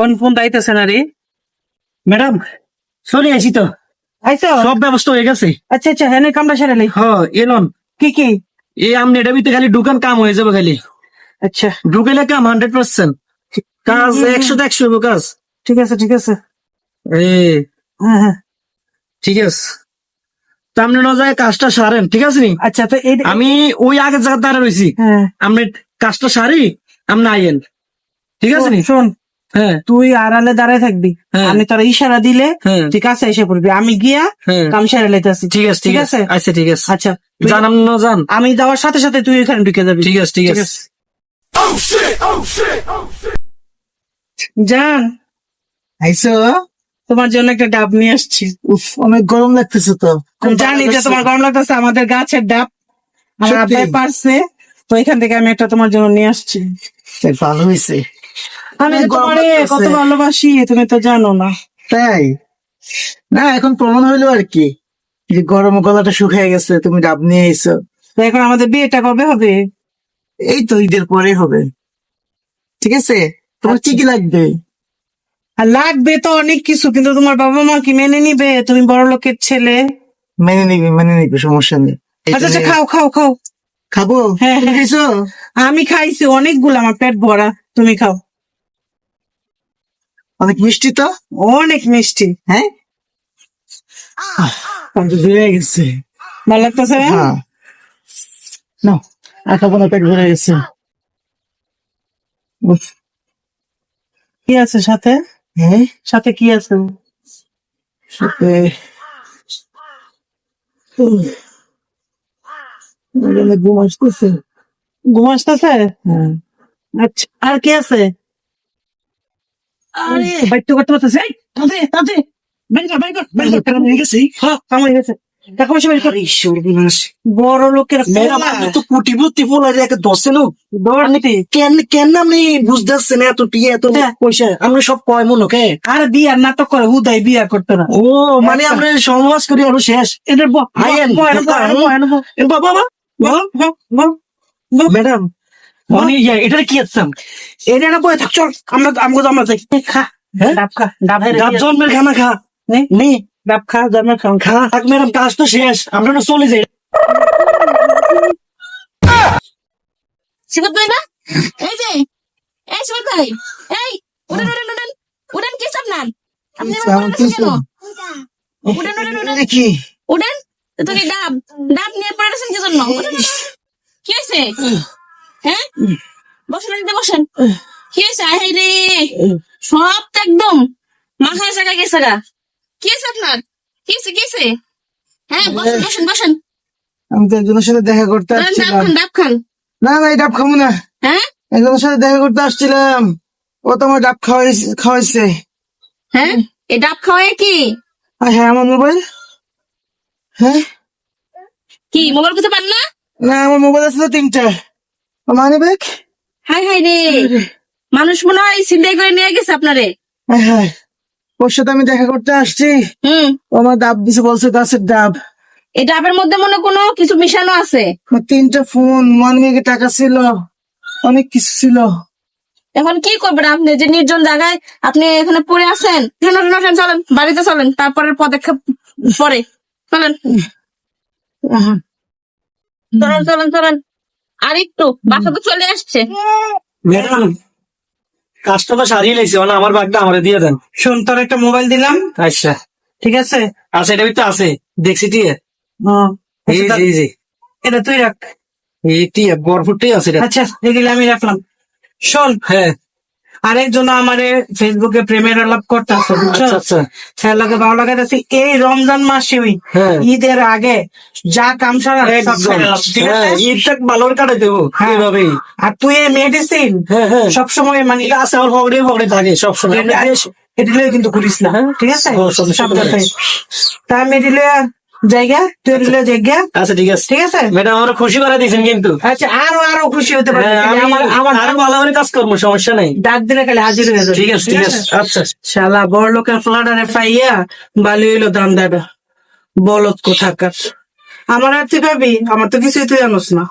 কোন ফোন দাইতেছে না রে? ম্যাডাম চলে আসি তো। আইসো সব ব্যবস্থা হয়ে গেছে। আচ্ছা আচ্ছা হ্যাঁ কামটা সেরে নেই হ এলন কি কি? এই আমনে এটা ভিতরে খালি দোকান কাম হয়ে যাবে খালি। আচ্ছা। ঢুকেলে কাম হান্ড্রেড পার্সেন্ট কাজ একশো তো একশো কাজ। ঠিক আছে ঠিক আছে। এ হ্যাঁ হ্যাঁ। ঠিক আছে। আপনি ন যায় কাজটা সারেন ঠিক আছে নি? আচ্ছা তো এই আমি ওই আগের জায়গা দাঁড়া রয়েছি হ্যাঁ। আপনি কাজটা সারি আপনি আইয়েন। ঠিক আছে নি? শোন। হ্যাঁ তুই আড়ালে দাঁড়ায় থাকবি। হ্যাঁ। আমি তোর ইশারা দিলে হ্যাঁ। ঠিক আছে এসে পড়বি। আমি গিয়া হ্যাঁ। কাম সেরে লাইতেছি ঠিক আছে ঠিক আছে। আচ্ছা ঠিক আছে। আচ্ছা তুই- জান আপনি ন যান আমি যাওয়ার সাথে সাথে তুই এখানে ঢুকে যাবি। ঠিক আছে ঠিক আছে। জান আইসো। তোমার জন্য একটা ডাব নিয়ে আসছি। উফ অনেক গরম লাগতেছে তো। জানি যে তোমার গরম লাগতেছে আমাদের গাছের ডাব। আমার? আব্বাই পারছে। তো এখান থেকে আমি একটা তোমার জন্য নিয়ে আসছি। ভালো হয়েছে আমি তোমারে কত ভালোবাসি তুমি তো জানো না। তাই? না এখন প্রমাণ হইল আর কি। যে গরম গলাটা শুকিয়ে গেছে তুমি ডাব নিয়ে এসো। এখন আমাদের বিয়েটা কবে হবে? এই তো ঈদের পরে হবে। ঠিক আছে? তোমার কি কি লাগবে? আর লাগবে তো অনেক কিছু কিন্তু তোমার বাবা মা কি মেনে নিবে? তুমি বড় লোকের ছেলে। মেনে নিবে মেনে নিবি সমস্যা নেই। আচ্ছা আচ্ছা খাও খাও খাও। খাব? হ্যাঁ, হ্যাঁ। খাইছো? আমি খাইছি অনেকগুলো আমার পেট ভরা। তুমি খাও। অনেক মিষ্টি তো? অনেক মিষ্টি হ্যাঁ? আমি তো ভরে গেছে। ভালো লাগতেছে না? হ্যাঁ। না পেট ভরে গেছে। কি আছে সাথে? হ্যাঁ? সাথে কি আছে? সাথে ঘুম আসতেছে ঘুম আসতেছে? হ্যাঁ। আচ্ছা আর কি আছে? আরে। করতে পারতেছে এই, তাতে হয়ে গেছে হ্যাঁ কাম হয়ে গেছে। টাকা পয়সা বের কর। সর্বনাশ বড় লোকের তো কোটিপতি বলার একে দশে লোক। কেন কেন আপনি বুঝতেছেন এত টিয়ে এত হ্যাঁ। পয়সা? আপনি সব কয় মন ওকে? আর বিয়ার নাটক করে হুদাই বিয়া করতে না। ও মানে আমরা সমাজ করি আরও শেষ। এটা ব- ব- আইয়েন, ব- এনো ব- এনো ব- এনো ব- এ বাবা বাবা। ম্যাডাম মানে ইয়া, এটা কি আছেন এটা না বয়ে থাক চল আমরা আমগো আমরা যাই খা? ডাব খা ডাব ডাব জন্মের খানা খা। নে, নে। ডাব খা জন্মের খাও খা। থাক ম্যাডাম কাজ তো শেষ। আমরা না চলে যাই। সিবত ভাই না? এই যে এই সিবত ভাই এই উড়েন উড়েন উড়েন উড়েন কি আপনি উড়েন উড়েন উড়েন কি? উড়েন তো কি ডাব ডাব নিয়ে পড়ে গেছেন কি জন্য। কি হয়েছে হ্যাঁ? বসেন এদিকে বসেন। কি হয়েছে? আয় হায় রে। সব তো একদম। মাথায় জায়গা গেছে গা। কি হয়েছে আপনার? কি হয়েছে? কি হয়েছে? হ্যাঁ বসেন বসেন বসেন। আমি তো একজনের সাথে দেখা করতে আসছিলাম। ডাব খান। না না এই ডাব খাব না। হ্যাঁ? একজনের সাথে দেখা করতে আসছিলাম। ও তো আমার ডাব খাওয়াইছে খাওয়াইছে। হ্যাঁ? এই ডাব খাওয়ায় কি? হ্যাঁ আমার মোবাইল। হ্যাঁ? কি মোবাইল করতে পারেন না? না আমার মোবাইল আছে তো তিনটা। মানি ব্যাগ হাই হাই রে। মানুষ মনে হয় চিন্তাই করে নিয়ে গেছে আপনারে। হ্যাঁ হ্যাঁ ওর সাথে আমি দেখা করতে আসছি। হুম। আমার ডাব দিছে বলছে গাছের ডাব। এই ডাবের মধ্যে মনে কোনো কিছু মিশানো আছে? তিনটা ফোন মানি ব্যাগে টাকা ছিল। অনেক কিছু ছিল। এখন কি করবেন আপনি? যে নির্জন জায়গায় আপনি এখানে পড়ে আছেন। চলেন বাড়িতে চলেন। তারপরের পদক্ষেপ পরে। চলেন। চলেন চলেন চলেন। আর একটু বাসা তো চলে আসছে। ম্যাডাম কাজটা তো সারিয়ে লেগেছে মানে আমার ব্যাগটা আমারে দিয়ে দেন। শোন তোর একটা মোবাইল দিলাম। আচ্ছা। ঠিক আছে? আচ্ছা এটা ভিতরে আছে দেখছি টি এই যে এটা তুই রাখ। এই টিয়ে বরফুটটাই আছে আচ্ছা এগুলো আমি রাখলাম। শোন হ্যাঁ। আরেকজন আমারে ফেসবুকে প্রেমের আলাপ করতেছে বুঝছ? আচ্ছা আচ্ছা। লাগে ভালো লাগাতেছে এই রমজান মাসে ওই হ্যাঁ। ঈদের আগে যা কাম সারা সব ঈদটা ভালো কাটাই দেবো। এইভাবেই। আর তুই এই মেডিসিন হ্যাঁ হ্যাঁ। সবসময় মানে আছে আমার পকেটে পকেটে থাকে সবসময় এটা কিন্তু করিস না ঠিক আছে? সাবধান নেই। তা লইয়া জায়গা তৈরি জায়গা। আচ্ছা ঠিক আছে। ঠিক আছে? ম্যাডাম আমরা খুশি করে দিয়েছেন কিন্তু। আচ্ছা আরও আরও খুশি হতে পারে হ্যাঁ, আমার আমার আরও ভালো করে কাজ করব সমস্যা নাই। ডাক দিলে খালি হাজির হয়ে যাবে। ঠিক আছে ঠিক আছে? আচ্ছা। শালা বড় লোকের ফ্লাডারে পাইয়া বালি হইল দান্দাটা বলত কোথাকার। আমার আর তুই ভাবি আমার তো কিছুই তুই জানোস না।